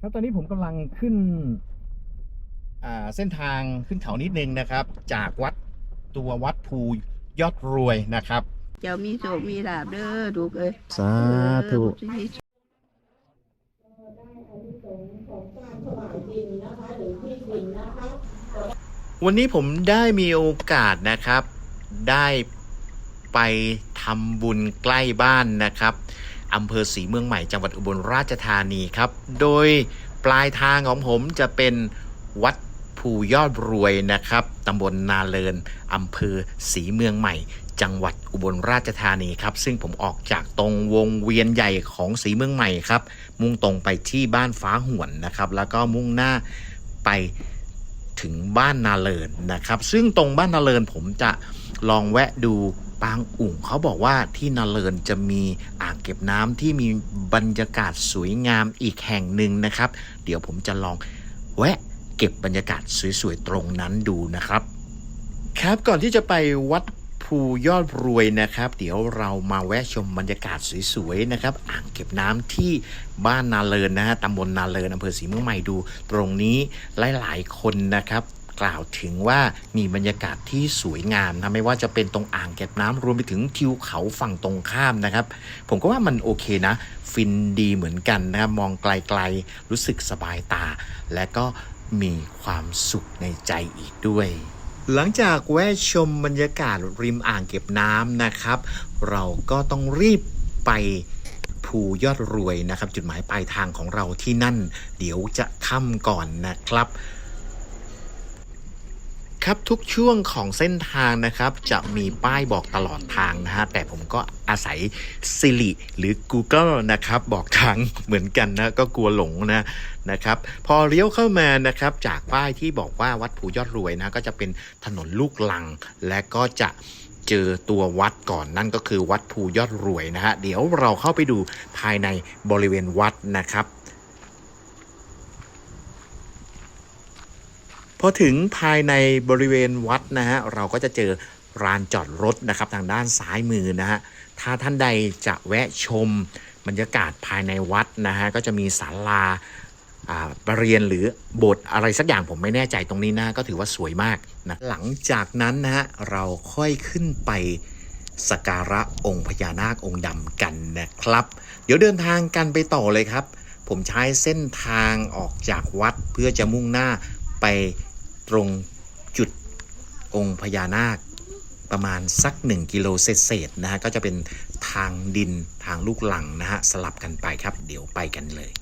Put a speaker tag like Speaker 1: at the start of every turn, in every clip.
Speaker 1: ครับตอนนี้ผมกำลังขึ้นอ่าเส้นทางขึ้นเขานิดนึงนะครับ จากวัดตัววัดภูยอดรวยนะครับ
Speaker 2: เจ้ามีโชคมีลาบเด้อลูกเอ้ย
Speaker 1: สาธุ
Speaker 2: เออ
Speaker 1: วันนี้ผมได้มีโอกาสนะครับ ได้ไปทำบุญใกล้บ้านนะครับ อำเภอศรีเมืองใหม่จังหวัดอุบลราชธานีครับ โดยปลายทางของผมจะเป็นวัดภูยอดรวยนะครับตำบลนาเลินอำเภอศรีเมืองใหม่ จังหวัดอุบลราชธานีครับ ซึ่งผมออกจากตรงวงเวียนใหญ่ของศรีเมืองใหม่ครับ มุ่งตรงไปที่บ้านฟ้าหวนนะครับ แล้วก็มุ่งหน้าไปถึงบ้านนาเลินนะครับ ซึ่งตรงบ้านนาเลินผมจะลองแวะดู ปางอุ่งเขาบอกว่าที่นาเลินจะมีอ่างเก็บน้ำที่มีบรรยากาศสวยงามอีกแห่งหนึ่งนะครับ เดี๋ยวผมจะลองแวะเก็บบรรยากาศสวยๆตรงนั้นดูนะครับ ครับก่อนที่จะไปวัดภูยอดรวยนะครับ เดี๋ยวเรามาแวะชมบรรยากาศสวยๆนะครับ อ่างเก็บน้ำที่บ้านนาเลินนะฮะตำบลนาเลินอำเภอศรีเมืองใหม่ดู ตรงนี้หลายๆคนนะครับ กล่าวถึงว่ามีบรรยากาศที่สวยงามนะไม่ว่าจะเป็นตรงอ่างเก็บน้ำรวมไปถึงทิวเขาฝั่งตรงข้ามนะครับ ผมก็ว่ามันโอเคนะ ฟินดีเหมือนกันนะครับมองไกลๆ รู้สึกสบายตา และก็มีความสุขในใจอีกด้วยหลังจากแวะชมบรรยากาศริมอ่างเก็บน้ำนะครับ เราก็ต้องรีบไปภูยอดรวยนะครับ จุดหมายปลายทางของเราที่นั่น เดี๋ยวจะค่ำก่อนนะครับ ครับทุกช่วงของเส้นทางนะครับ จะมีป้ายบอกตลอดทางนะฮะแต่ผมก็อาศัย Siri หรือ Google นะครับ บอกทางเหมือนกันนะ ก็กลัวหลงนะนะครับ พอเลี้ยวเข้ามานะครับ จากป้ายที่บอกว่าวัดภูยอดรวยนะก็จะเป็นถนนลูกลัง และก็จะเจอตัววัดก่อนนั่นก็คือวัดภูยอดรวยนะฮะ เดี๋ยวเราเข้าไปดูภายในบริเวณวัดนะครับ พอถึงภายในบริเวณวัดนะฮะเราก็จะเจอลานจอดรถนะครับทางด้านซ้ายมือนะฮะถ้าท่านใดจะแวะชมบรรยากาศภายในวัดนะฮะก็จะมีศาลาอ่าประเรียนหรือโบสถ์อะไรสักอย่างผมไม่แน่ใจตรงนี้นะก็ถือว่าสวยมากนะหลังจากนั้นนะฮะเราค่อยขึ้นไปสักการะองค์พญานาคองค์ดำกันนะครับ เดี๋ยวเดินทางกันไปต่อเลยครับ ผมใช้เส้นทางออกจากวัดเพื่อจะมุ่งหน้าไป ตรงจุดองค์พญานาคประมาณสัก 1 กิโลเศษๆนะฮะก็จะเป็นทางดินทางลูกหลังนะฮะสลับกันไปครับ เดี๋ยวไปกันเลย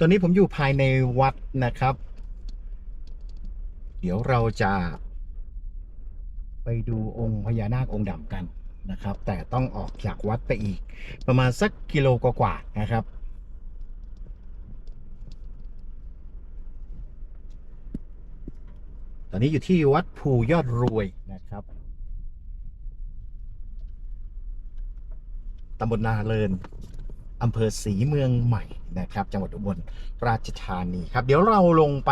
Speaker 1: ตอนนี้ผมอยู่ภายในวัดนะครับ เดี๋ยวเราจะ ไปดูองค์พญานาคองค์ดำกันนะครับ แต่ต้องออกจากวัดไปอีก ประมาณสักกิโลกว่าๆนะครับตอนนี้อยู่ที่วัดภูยอดรวยนะครับ ตำบลนาเลินอำเภอศรีเมืองใหม่นะครับ จังหวัดอุบลราชธานีครับ เดี๋ยวเราลงไป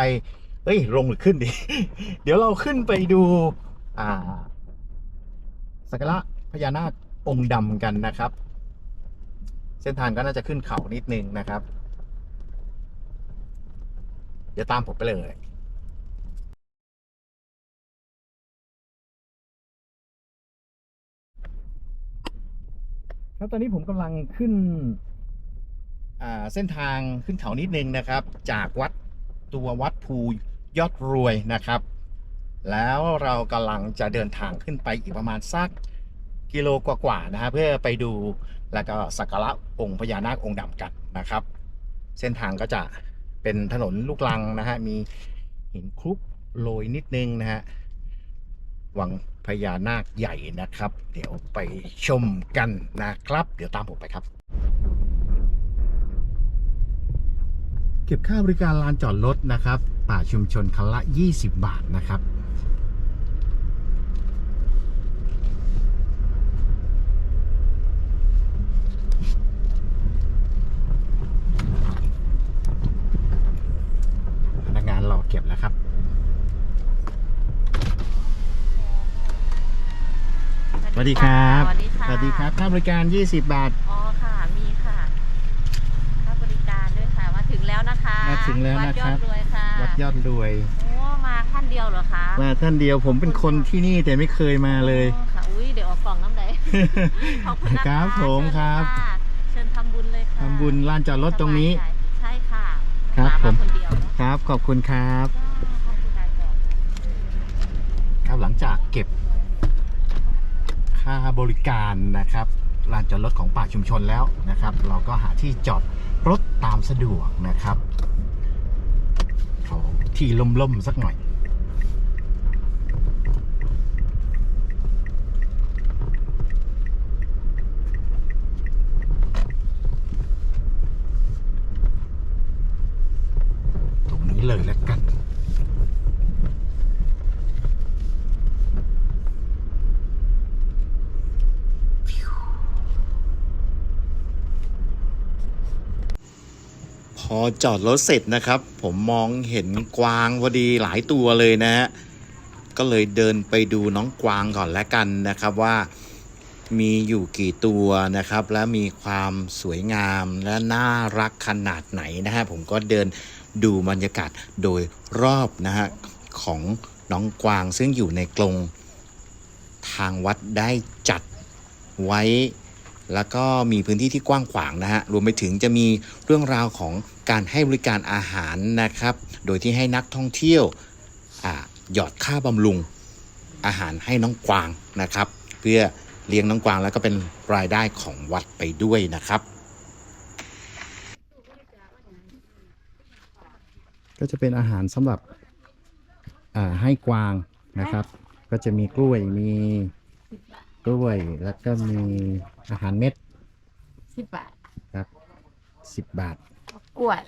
Speaker 1: เอ้ย ลงหรือขึ้นดี เดี๋ยวเราขึ้นไปดู อ่าสักการะพญานาคองค์ดำกันนะครับ เส้นทางก็น่าจะขึ้นเขานิดนึงนะครับ เดี๋ยวตามผมไปเลยครับตอนนี้ผมกำลังขึ้นอ่าเส้นทางขึ้นเขานิดนึงนะครับ จากวัดตัววัดภูยอดรวยนะครับ แล้วเรากำลังจะเดินทางขึ้นไปอีกประมาณสักกิโลกว่าๆนะฮะเพื่อไปดูแล้วก็สักการะองค์พญานาคองค์ดำกันนะครับ เส้นทางก็จะเป็นถนนลูกลังนะฮะมีหินคลุกโรยนิดนึงนะฮะวังพญานาคใหญ่นะครับ เดี๋ยวไปชมกันนะครับ เดี๋ยวตามผมไปครับ เก็บค่าบริการลานจอดรถนะครับ ป่าชุมชนคันละ 20 บาทนะครับ เก็บแล้วครับ สวัสดีครับ
Speaker 3: สวัสดีค
Speaker 1: รับ ค่าบริการ 20 บาท
Speaker 3: อ๋อค่ะ มีค่ะค่าบริการด้วยค่ะ มาถึงแล้วนะคะ
Speaker 1: มาถึงแล้วนะครับ
Speaker 3: วัดยอดรวยค่ะ
Speaker 1: วัดยอดรวย
Speaker 3: โอ้มาท่านเดียวเหรอคะ
Speaker 1: มาท่านเดียวผมเป็นคนที่นี่แต่ไม่เคยมาเลย
Speaker 3: ค่ะ อุ้ยเดี๋ยวเอากล่องน้ำไหน ขอบคุณนะค
Speaker 1: รับผมครับ
Speaker 3: เชิญทำบุญเลยค่ะ
Speaker 1: ทำบุญลานจอดรถตรงนี้
Speaker 3: ค
Speaker 1: รับาผม
Speaker 3: คนเดียวเนาะ
Speaker 1: ครับ ขอบคุณครับ
Speaker 3: จ้าขอบคุณค่ะจ้ะ
Speaker 1: ครับหลังจากเก็บ ค่าบริการนะครับลานจอดรถของป่าชุมชนแล้วนะครับ เราก็หาที่จอดรถตามสะดวกนะครับเอาที่ล่มๆสักหน่อย ตรงนี้เลยแล้วกัน พอ จอดรถเสร็จนะครับ ผมมองเห็นกวางพอดีหลายตัวเลยนะฮะก็เลยเดินไปดูน้องกวางก่อนแล้วกันนะครับว่ามีอยู่กี่ตัวนะครับ และมีความสวยงามและน่ารักขนาดไหนนะฮะผมก็เดินดูบรรยากาศโดยรอบนะฮะของน้องกวางซึ่งอยู่ในกรงทางวัดได้จัดไว้ แล้วก็มีพื้นที่ที่กว้างขวางนะฮะ รวมไปถึงจะมีเรื่องราวของการให้บริการอาหารนะครับ โดยที่ให้นักท่องเที่ยวหยอดค่าบำรุงอาหารให้น้องกวางนะครับ เพื่อเลี้ยงน้องกวางแล้วก็เป็นรายได้ของวัดไปด้วยนะครับ ก็จะเป็นอาหารสำหรับให้กวางนะครับ ก็จะมีกล้วยมี กล้วย แล้วก็มีอาหารเม็ด
Speaker 3: สิบบาท
Speaker 1: ครับสิบบาท
Speaker 3: กล้วย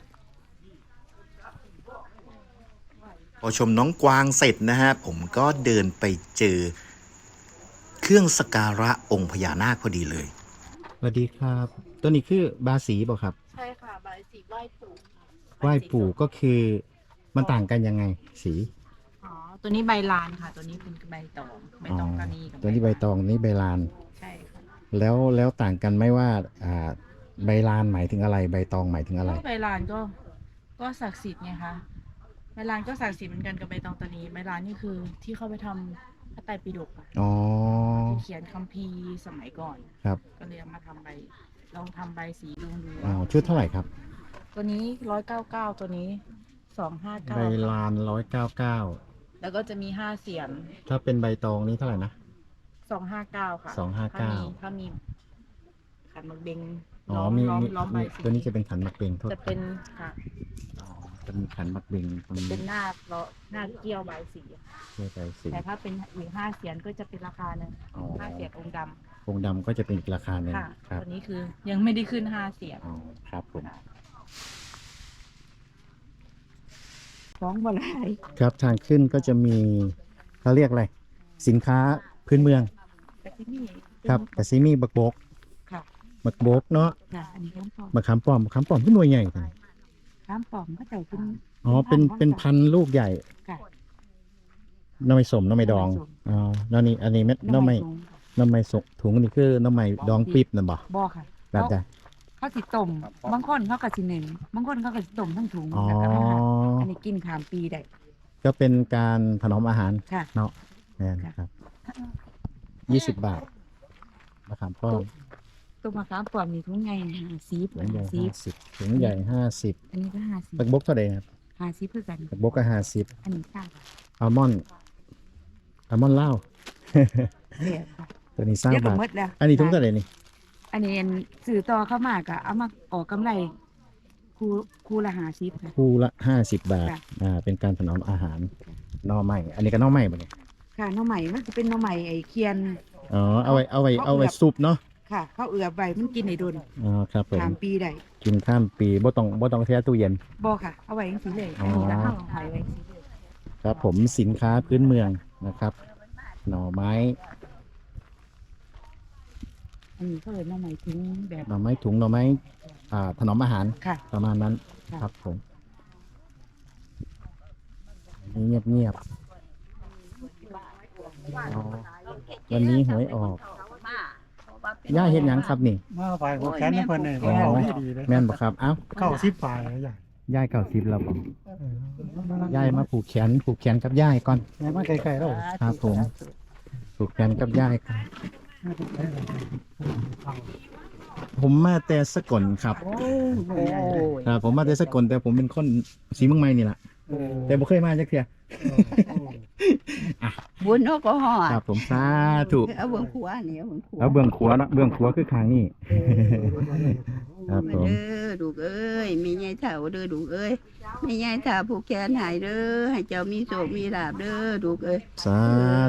Speaker 1: พอชมน้องกวางเสร็จนะฮะ ผมก็เดินไปเจอ เครื่องสกการะองค์พญานาคพอดีเลย สวัสดีครับ ตัวนี้คือบาสีบ่ครับ
Speaker 3: ใช่ค่ะ ใบสีไหว้ปู่
Speaker 1: ไหว้ปู่ก็คือมันต่างกันยังไง สี
Speaker 3: อ๋อ ตัวนี้ใบลานค่ะ ตัวนี้เป็นใบตองใบตองกานีกับ
Speaker 1: ตัวนี้ใบตองนี่ใบลาน
Speaker 3: ใช่ค่ะ
Speaker 1: แล้วแล้วต่างกันไหมว่า อ่า ใบลานหมายถึงอะไร ใบตองหมายถึงอะไร
Speaker 3: ก็ใบลานก็ก็ศักดิ์สิทธิ์ไงคะใบลานก็ศักดิ์สิทธิ์เหมือนกันกับใบตองตานีใบลานนี่คือที่เขาไปทำพระไตรปิฎกอะ
Speaker 1: อ๋อ
Speaker 3: ที่เขียนคัมภีร์สมัยก่อน
Speaker 1: ครับ
Speaker 3: ก็เลยเอามาทำใบลองทำใบสีดูดู
Speaker 1: อ๋อชุดเท่าไหร่ครับ
Speaker 3: ตัวนี้ร้อยเก้าเก้าตัวนี้สองห้าเก้า
Speaker 1: ใบลานร้อยเก้าเก้า
Speaker 3: แล้วก็จะมีห้าเสียน
Speaker 1: ถ้าเป็นใบตองนี่เท่าไหร่นะ
Speaker 3: สองห้าเก้าค่ะ
Speaker 1: สองห้าเก้า
Speaker 3: ถ้มีถ้ามีขันหมากเบง
Speaker 1: อ๋อ
Speaker 3: ล้อม
Speaker 1: มี
Speaker 3: ล้อม
Speaker 1: มี
Speaker 3: ล้อมใบ
Speaker 1: มี
Speaker 3: สี
Speaker 1: ตัวนี้จะเป็นขันหมักเบงโทษ
Speaker 3: จะเป็นค่ะ
Speaker 1: อ๋อเป็นขันหมักเบงตรง
Speaker 3: จะ
Speaker 1: นี้
Speaker 3: เป็นหน้าล้อหน้าเกี้ยวใบสี
Speaker 1: เชื่อใจสี
Speaker 3: แต่ถ้าเป็นอีกห้าเสียนก็จะเป็นราคาหนึ่ง
Speaker 1: อ๋อ
Speaker 3: ห้าเสียนองค์ด
Speaker 1: องค์ดำก็จะเป็นอีกราคาหนึ่ำง
Speaker 3: ค่ะ
Speaker 1: ครับ
Speaker 3: ตัวนี้คือยังไม่ได้ขึ้นห้าเสียน
Speaker 1: อ๋อครับผม
Speaker 3: ฟ้องบ่ไร
Speaker 1: ครับทางขึ้นก็จะมีเขาเรียกอะไร สินค้าพื้นเมือง
Speaker 3: แต่ที่นี่
Speaker 1: ครับแต่ซีมีบักโบก
Speaker 3: ค่ะ
Speaker 1: บักโบกเนาะ
Speaker 3: ค่ะอันนี้ข้ามปอม
Speaker 1: มะขามป้อมมะขามป้อมขึ้นหน่วยใหญ่จัง
Speaker 3: ข้ามปอมก็จะเป็น
Speaker 1: อ๋อเป็นเป็นพันธุ์ลูกใหญ่
Speaker 3: ค่ะ
Speaker 1: น้ำไม่สมน้ำไม่ดอง
Speaker 3: น้ำไม่สม
Speaker 1: อ๋อแล้วนี่อันนี้เม็ดน้ำไม่
Speaker 3: สูง
Speaker 1: น้ำไม่สกถุงนี่คือน้ำไม่ดองปี๊บนั่นบ่
Speaker 3: บ่ค่ะ
Speaker 1: แบบใด
Speaker 3: เขาสิต้มบางคนเขาก็สิหนึ่งบางคนเขาก็สิต้มทั้งถุง
Speaker 1: อ๋อ
Speaker 3: แล้วก็มาหั่นอันนี้กินขามปีได้
Speaker 1: ก็เป็นการถนอมอาหาร
Speaker 3: ค่ะ
Speaker 1: เนาะแน่นะครับยี่สิบบาทมะขามป้อม
Speaker 3: ตัวมะขามปอมนี่ถุงใหญ่ห้าสิบ
Speaker 1: ถุงใหญ่
Speaker 3: ห้าสิ
Speaker 1: ห้า
Speaker 3: บ
Speaker 1: สิบถุงใหญ่ห้าสิบ
Speaker 3: อันนี้ก็ห้าสิบ
Speaker 1: บักบกเท่าไหร่ครับ
Speaker 3: ห้าสิบเพื่อกัน
Speaker 1: บักบกก็ห้าสิบ
Speaker 3: อันนี้เก้าบาท
Speaker 1: อัลมอนด์อัลมอนด์เหล้า
Speaker 3: เสียค่ะ
Speaker 1: ตัวนี้สร้าง
Speaker 3: เรียกกั
Speaker 1: บา
Speaker 3: บ
Speaker 1: ท
Speaker 3: มดแล้ว
Speaker 1: อันนี้ถุงเท่าไหร่นี่
Speaker 3: อันนี้สื่อต่อเข้ามากะเอามาออกกำไรคูคูละห้าสิบค่ะ
Speaker 1: คู่ละห้าสิบบาท
Speaker 3: ค่ะ
Speaker 1: อ่า เป็นการถนอมอาหารหน่อไม้ อันนี้ก็หน่อไม้ปะเนี่ย
Speaker 3: ค่ะหน้องใหม่มันจะเป็นหน้องใหม่ไอ้เคียน
Speaker 1: อ๋อ เอาไว้ เอาไว้
Speaker 3: เขา
Speaker 1: เอาไว้
Speaker 3: เอือบ
Speaker 1: ซุปเนาะ
Speaker 3: ค่ะเขาเอือบใบมันกินในดน
Speaker 1: อ๋อ ครับผม
Speaker 3: ขามปีได้
Speaker 1: กินข้ามปีบ่ต้องบ่ต้องแช่ตู้เย็น
Speaker 3: บ่ค่ะ เอาไว้ยังสีเลย
Speaker 1: อ๋
Speaker 3: อั
Speaker 1: อ
Speaker 3: นนี้ก็ห้าหายไว้สีเลย
Speaker 1: ครับผมสินค้าพื้นเมืองนะครับ หน่อไม้
Speaker 3: อันนี้ก็เลยหน้องใหม่ทิ้งแบบ
Speaker 1: หน่อไม้ถุงหน่อไม้อ่าถนอมอาหาร
Speaker 3: ค่ะ
Speaker 1: ประมาณนั้น
Speaker 3: ค่ะ
Speaker 1: ครับผมเงียบเงียบๆอ๋อวันนี้หวยออกย่าเฮ็ดหยังครับนี่
Speaker 4: มาไปหัวแขนให้เพิ่นเลย
Speaker 1: อ๋อ
Speaker 4: เอาดีๆเลย
Speaker 1: แม่นบ่ครับ เอ้า
Speaker 4: เข้าสิบปลายแล้วย่า
Speaker 1: ย่ายเก่าสิบแล้วบ่
Speaker 4: เออยา
Speaker 1: ยมาผูกแขนผูกแขนกับย่ายก่อน
Speaker 4: ยายมาไกลๆแล้ว
Speaker 1: ครับผม ผูกแขนกับย่ายก่อน ผมมาแต่สกลครับ
Speaker 4: โอ้ย
Speaker 1: ครับ ผมมาแต่สกลแต่ผมเป็นคนสีเมืองใหม่นี่แหละ
Speaker 4: โอ้
Speaker 1: แต่บ่เคยมาจักเที่ย
Speaker 2: บุญเนาะก็ฮอด
Speaker 1: ครับผมสาธุ
Speaker 2: เอาเบิ่งขัวนี่เอาเบิ่งขัว
Speaker 1: แล้วเบื้องขวาเนาะเบื้องขวาคือข้างนี้ ครับผม
Speaker 2: เด้อลูกเอ้ยมียายเฒ่าเด้อลูกเอ้ยมียายเฒ่าผู้แขนหายเด้อให้เจ้ามีโชคมีลาภเด้อลูกเอ้ย
Speaker 1: สา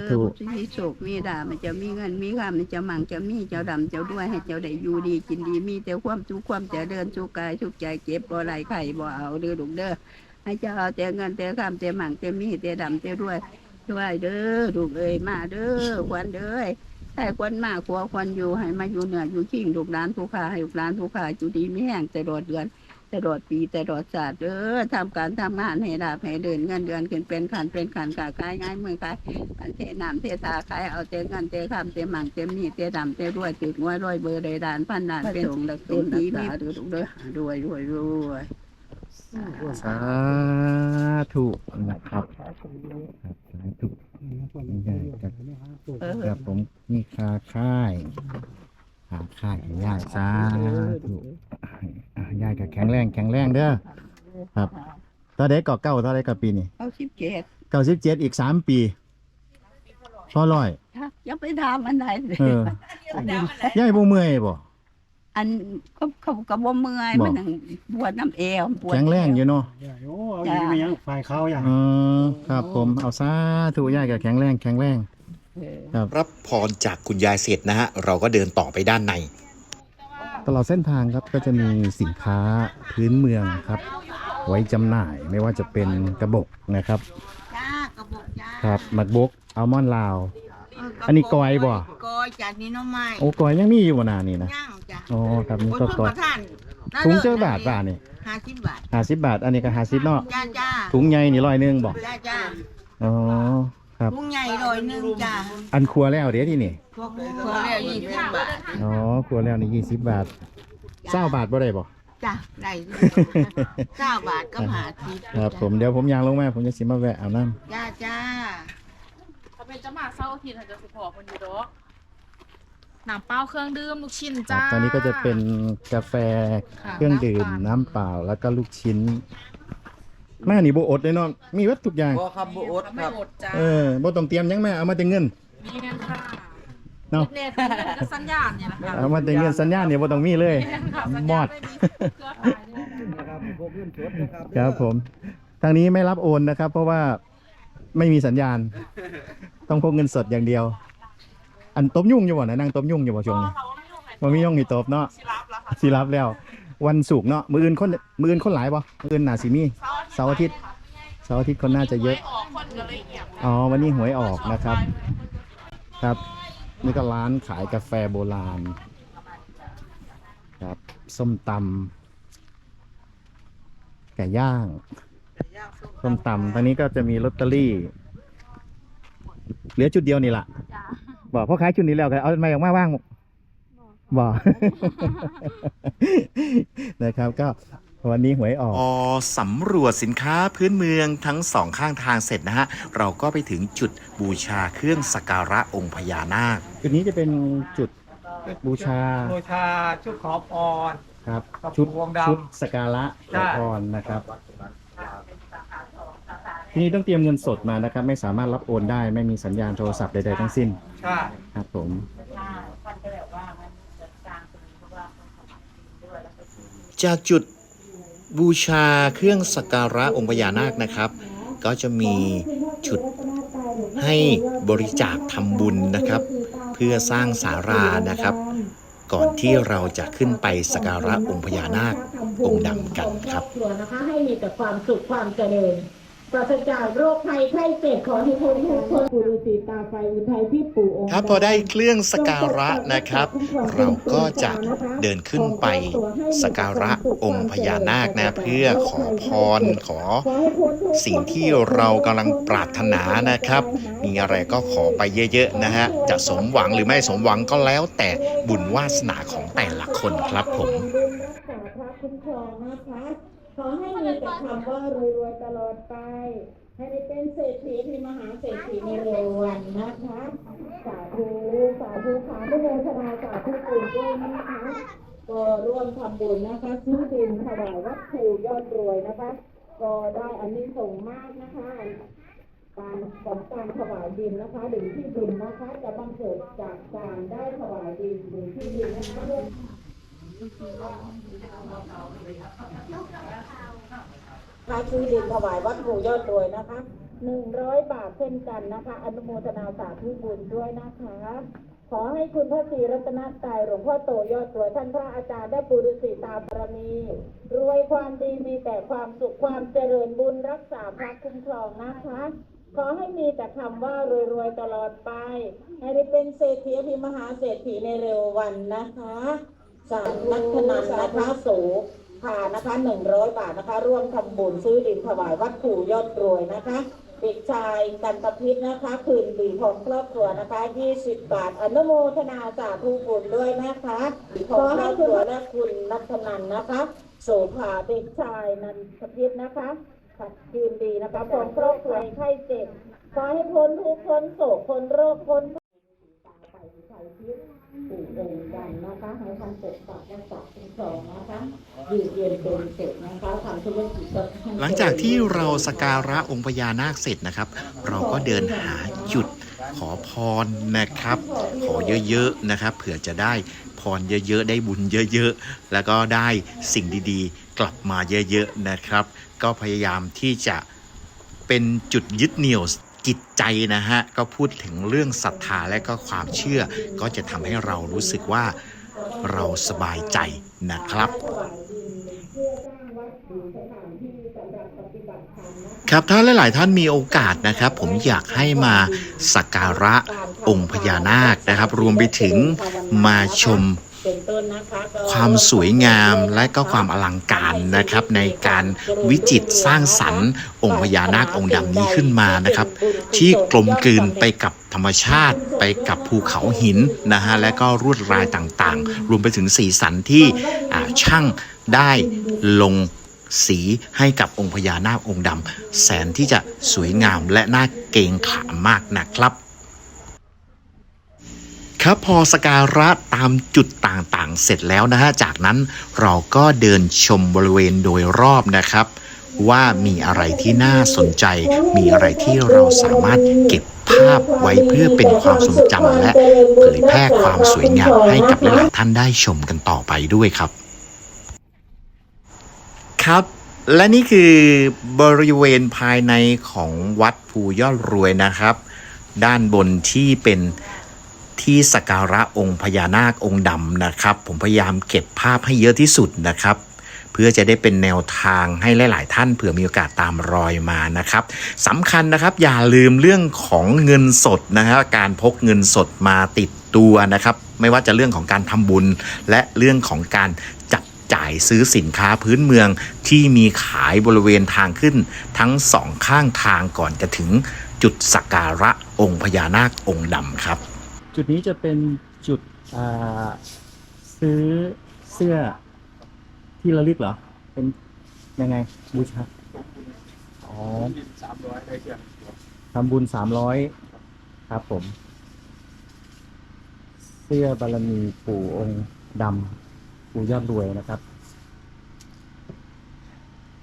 Speaker 1: ธุ
Speaker 2: เออมีโชคมีลาภมันจะมีเงินมีคำมันจะมั่งจะมีเจ้าดำเจ้าด้วยให้เจ้าได้อยู่ดีกินดีมีแต่ความสุขความเจริญสุขกายสุขใจเจ็บบ่ไหลไข่บ่เอาเด้อลูกเด้อ ให้เจ้าเอาแต่เงินแต่คำแต่มั่งแต่มีแต่ดำแต่ด้วยด้วยเด้อลูกเอ้ยมาเด้อควันเด้อให้ควันมาขัวควันอยู่ให้มาอยู่เหนืออยู่ขิงลูกหลานผู้ขาให้ลูกหลานผู้ขาอยู่ดีไม่แห้งแต่ดอดเดือนแต่ดอดปีแต่ดอดศาสตร์เด้อทำการทำงานให้ดาบให้เดินเงินเดือนขึ้นเป็นขันเป็นขันกาขายง่ายมือขายอันเทน้ำเทตาขายเอาเตเงินเตคำเตหมั่งเตมีเตดำเตรวยติดงวยรวยเบอร์ใดดานพันดานเป็นสงหลักเป็นดีมีเด้อลูกเด้อรวยรวยรวย
Speaker 1: สาธุนะครับครับสาธุ
Speaker 2: เออ
Speaker 1: ครับผมนี่คาค่ายคาค่ายให้ย่ายสาธุอะย่ายก็แข็งแรงแข็งแรงเด้อครับตอนเด็กก็เก้าตอนเด็กก็ปีนี่
Speaker 2: เอาสิบเจ็ด
Speaker 1: เก้าสิบเจ็ดอีกสามปีพอร้อย
Speaker 2: อย่าไปทำอันใดเลย
Speaker 1: เออย่ายบ่เมื่อยบ่
Speaker 2: อันเขาเขากระบ่เมื่อย
Speaker 1: บอก
Speaker 2: มันนั่งปวดน้ำเอวปวด
Speaker 1: แข็งแรงอยู่เนาะ
Speaker 4: ย่าโอ้เอาอยู่ไม่ยังฝ่ายเขาอย่าง
Speaker 1: อืมครับผมเอาสาธุย่ายก็แข็งแรงแข็งแรง
Speaker 2: เออ
Speaker 1: ครับ
Speaker 5: รับพรจากคุณยายเสร็จนะฮะ เราก็เดินต่อไปด้านใน
Speaker 1: ตลอดเส้นทางครับก็จะมีสินค้าพื้นเมืองครับ ไว้จำหน่ายไม่ว่าจะเป็นกระบอกนะครับ
Speaker 6: จ้ากระบอกจ้า
Speaker 1: ครับหมักบกอัลมอนด์ลาว
Speaker 6: เอั
Speaker 1: นนี้กอยบ่
Speaker 6: กอยจากนี้น้องไม้
Speaker 1: โอ้กอยยังมีอยู่บ่นานี่นะ
Speaker 6: ย่างจ้ะ
Speaker 1: อ๋อครับนี่
Speaker 6: โอ้ย
Speaker 1: ก็
Speaker 6: เพิ่ง
Speaker 1: กอย
Speaker 6: มาท่าน
Speaker 1: ถุงเจ้าบาทบาทนี่
Speaker 6: ห้าสิบบาท
Speaker 1: ห้าสิบบาท อันนี้ก็ห้าสิบเนาะ
Speaker 6: จ้าจ้า
Speaker 1: ถุงใหญ่นี่ร้อยหนึงบอก
Speaker 6: จ้าจ้า
Speaker 1: อ๋อ ครับ
Speaker 6: ลุงใหญ่ร้อยหนึ่งจ้า
Speaker 1: อันครัวแล้วเดี๋ยวที่นี่
Speaker 6: พวกพวกแล้วยี่สิบบาท
Speaker 1: อ๋อ ครัวแล้วนี่ยี่สิบบาทเศร้าบาทบ่ได้บ่
Speaker 6: จ้าได้เก้าบาทก็หาสิบ
Speaker 1: ครับผมเดี๋ยวผมยางลงมาผมจะสิมาแวะเอาน้ำ
Speaker 6: จ้าจ้า
Speaker 3: เขาเป็นเจ้าหมาเศร้าร์อาทิตย์เขาจะสิพอคนอยู่ดอกน้ำเปล่าเครื่องดื่มลูกชิ้น
Speaker 1: ครั
Speaker 3: จ้า
Speaker 1: บตอนนี้ก็จะเป็นกาแฟ
Speaker 3: ค่ะ
Speaker 1: เครื่องดื่มน้ำเปล่าแล้วก็ลูกชิ้นแม่นี่โบอดเลยเนาะมีวัตทุกอย่าง
Speaker 7: บ่ครับบ่อด
Speaker 3: ไม่
Speaker 7: ครับ
Speaker 3: อดจ้า
Speaker 1: เออโบต้องเตรียมหยังแม่เอามาแต่เงิน
Speaker 3: มีเงินค่ะ
Speaker 1: เนาะ
Speaker 3: เน็ตเน็ตก็สัญญาณเนี่ยนะคะ
Speaker 1: เอามาแต่เงินสัญญาณเนี่ยโบต้องมีเลย
Speaker 3: เน็ตค่ะสัญ
Speaker 1: ม
Speaker 3: ญา
Speaker 1: อ
Speaker 3: ณ
Speaker 1: ด
Speaker 3: ไม่มีเครือข่ายเนี่ย
Speaker 7: นะครับพวกเงินสดนะครับ
Speaker 1: ครับผม ทางนี้ไม่รับโอนนะครับ เพราะว่า ไม่มีสัญญาณ ต้องพกเงินสดอย่างเดียว อันต้มยุ่งอยู่บ่นะนั่งต้มยุ่งอยู่บ่ช่วงนี้มันมียุ่งมีตบเนาะสิรับแล้ว วันศุกร์เนาะมืออื่นคนมืออื่นคนหลายบ่มืออื่นน่าสิมีเสาร์อาทิตย์เสาร์อาทิตย์คนน่าจะเยอะ
Speaker 3: อ๋อ
Speaker 1: วันนี้หวยออกนะครับ ครับ นี่ก็ร้านขายกาแฟโบราณ ครับ ส้มตำไก่ย่าง ส้มตำตอนนี้ก็จะมีลอตเตอรี่ เหลือจุดเดียวนี่แหละบอกพ่อขายชุดนี้แล้วก็เอาไม่ออกมาว่าง บอกนะครับ ก็วันนี้หวยออก
Speaker 5: พอสำรวจสินค้าพื้นเมืองทั้งสองข้างทางเสร็จนะฮะ เราก็ไปถึงจุดบูชาเครื่องสักการะองค์พญานาค
Speaker 1: จุดนี้จะเป็นจุด บูชา
Speaker 7: บูชาชุดขอพร
Speaker 1: ครับ
Speaker 7: ครับ
Speaker 1: ชุด
Speaker 7: พวงดำ
Speaker 1: ชุดสกการะข
Speaker 7: ใช่
Speaker 1: อพรนะครับที นี้ต้องเตรียมเงินสดมานะครับ ไม่สามารถรับโอนได้ ไม่มีสัญญาณโทรศัพท์ใดๆทั้งสิ้น
Speaker 7: ใช่
Speaker 1: ครับผม
Speaker 5: จากจุดบูชาเครื่องสักการะองค์พญานาคนะครับ ก็จะมีจุดให้บริจาคทำบุญนะครับ เพื่อสร้างสารานะครับ ก่อนที่เราจะขึ้นไปสักการะองค์พญานาคองค์ดำกันครับ
Speaker 8: ครอบครัวนะคะให้มีแต่ความสุขความเจริญ ปราศจากโรคภัยไข้เจ็บขอให้พ้นทุกคนปุรุษีตาไฟอุทัยที่ปู่องค์
Speaker 1: ครับพอได้เครื่องสการะนะครับ เราก็จะเดินขึ้นไปสการะองค์พญานาคนะเพื่อขอพรขอ สิ่งที่เรากำลังปรารถนานะครับ มีอะไรก็ขอไปเยอะๆนะฮะจะสมหวังหรือไม่สมหวังก็แล้วแต่บุญวาสนาของแต่ละคนครับผม
Speaker 8: พระคุ้มครองนะคะ ขอให้มีแต่คำว่ารวยตลอดไป ให้ได้เป็นเศรษฐีที่มหาเศรษฐีในเร็ววันนะคะ สาธุ สาธุขานุโมทนาสาธุปู่ด้วยนะคะ ก็ร่วมทำบุญนะคะซื้อดินถวายวัดภูยอดรวยนะคะ ก็ได้อันนี้ส่งมากนะคะการของการถวายดินนะคะหรือที่ดินนะคะ จะบังเกิดจากการได้ถวายดินหรือที่ดินนะคะ ค่าซื้อดินถวายวัดภูยอดรวยนะคะหนึ่งร้อยบาทเช่นกันนะคะ อนุโมทนาสาธุบุญด้วยนะคะ ขอให้คุณพระศรีรัตนตรัยหลวงพ่อโตยอดรวยท่านพระอาจารย์ได้ปุรุษีตาบารมี รวยความดีมีแต่ความสุขความเจริญบุญรักษาพระคุ้มครองนะคะ ขอให้มีแต่คำว่ารวยๆตลอดไป ให้ได้เป็นเศรษฐีอภิมหาเศรษฐีในเร็ววันนะคะ สารนักพนันนะคะโสภานะคะหนึ่งร้อยบาทนะคะ ร่วมทำบุญซื้อดินถวายวัดปู่ยอดรวยนะคะเด็กชายกันตพิษนะคะ คืนปีของครอบครัวนะคะยี่สิบบาท อนุโมทนาสาธุบุญด้วยนะคะขอให้คุณและคุณนัทนันนะคะโสภาเด็กชายนันทพิษนะคะขัดคืนดีนะคะของครอบครัวไข้เจ็บขอให้พ้นทุกข์พ้นโศกพ้นโรคพ้น ที่ไทยที่ปู่องค์กันนะคะให้ท่านปกปักรักษาคุ้มครองนะคะอยู่เย็นเป็นเสร็จนะคะทำธุรกิจห
Speaker 1: ลังจากที่เราสกการะองค์พญานาคเสร็จนะครับ เราก็เดินหาจุดขอพรนะครับ ขอเยอะๆนะครับเผื่อจะได้พรเยอะๆ ได้บุญเยอะๆ แล้วก็ได้สิ่งดีๆ กลับมาเยอะๆนะครับ ก็พยายามที่จะเป็นจุดยึดเหนี่ยว จิตใจนะฮะ ก็พูดถึงเรื่องศรัทธาและก็ความเชื่อ ก็จะทำให้เรารู้สึกว่าเราสบายใจนะครับครับถ้าหลายๆท่านมีโอกาสนะครับ ผมอยากให้มาสักการะองค์พญานาคนะครับ รวมไปถึงมาชม
Speaker 8: คะก็
Speaker 1: ความสวยงามและก็ความอลังการนะครับ ในการวิจิตรสร้างสรรค์ องค์พญานาคองค์ดำนี้ขึ้นมานะครับ ที่กลมกลืนไปกับธรรมชาติไปกับภูเขาหินนะฮะและก็รวดลายต่างๆ รวมไปถึงสีสันที่อ่าช่างได้ลงสีให้กับองค์พญานาคองค์ดำแสนที่จะสวยงามและน่าเกรงขามมากนะครับ ครับพอสการะตามจุดต่างๆ เสร็จแล้วนะฮะ จากนั้นเราก็เดินชมบริเวณโดยรอบนะครับ ว่ามีอะไรที่น่าสนใจ มีอะไรที่เราสามารถเก็บภาพไว้เพื่อเป็นความทรงจำและเผยแพร่ความสวยงามให้กับหลายๆท่านได้ชมกันต่อไปด้วยครับ ครับและนี่คือบริเวณภายในของวัดภูยอดรวยนะครับ ด้านบนที่เป็น ที่สักการะองค์พญานาคองค์ดำนะครับ ผมพยายามเก็บภาพให้เยอะที่สุดนะครับเพื่อจะได้เป็นแนวทางให้หลาย ๆ ท่านเผื่อมีโอกาสตามรอยมานะครับสำคัญนะครับอย่าลืมเรื่องของเงินสดนะครับการพกเงินสดมาติดตัวนะครับ ไม่ว่าจะเรื่องของการทำบุญ และเรื่องของการจับจ่ายซื้อสินค้าพื้นเมืองที่มีขายบริเวณทางขึ้น ทั้งสองข้างทางก่อนจะถึงจุดสักการะองค์พญานาคองค์ดำครับ
Speaker 4: จุดนี้จะเป็นจุดซื้อเสื้อที่ระลึกเหรอ เป็นยังไงบูชาอ๋อทำบุญสามร้อยครับผม เสื้อบารมีปู่องค์ดำปู่ยอดรวยนะครับ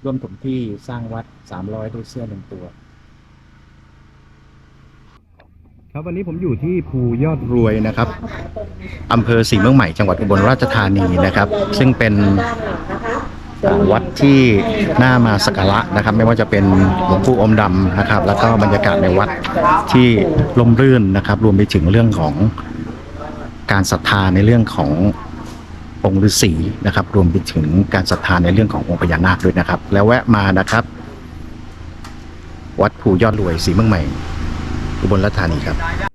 Speaker 4: ร่วมถมที่สร้างวัดสามร้อยด้วยเสื้อหนึ่งตัว ครับวันนี้ผมอยู่ที่ภูยอดรวยนะครับอำเภอศรีเมืองใหม่จังหวัดอุบลราชธานีนะครับ ซึ่งเป็นวัดที่น่ามาสักการะนะครับ ไม่ว่าจะเป็นหลวงปู่อมดำนะครับ แล้วก็บรรยากาศในวัดที่ล่มรื่นนะครับ รวมไปถึงเรื่องของการศรัทธาในเรื่องขององค์ฤาษีนะครับ รวมไปถึงการศรัทธาในเรื่องขององค์พญานาคด้วยนะครับ แล้วแวะมานะครับ
Speaker 1: วัดภูยอดรวยสีเมืองใหม่ บลรัฐธานีครับ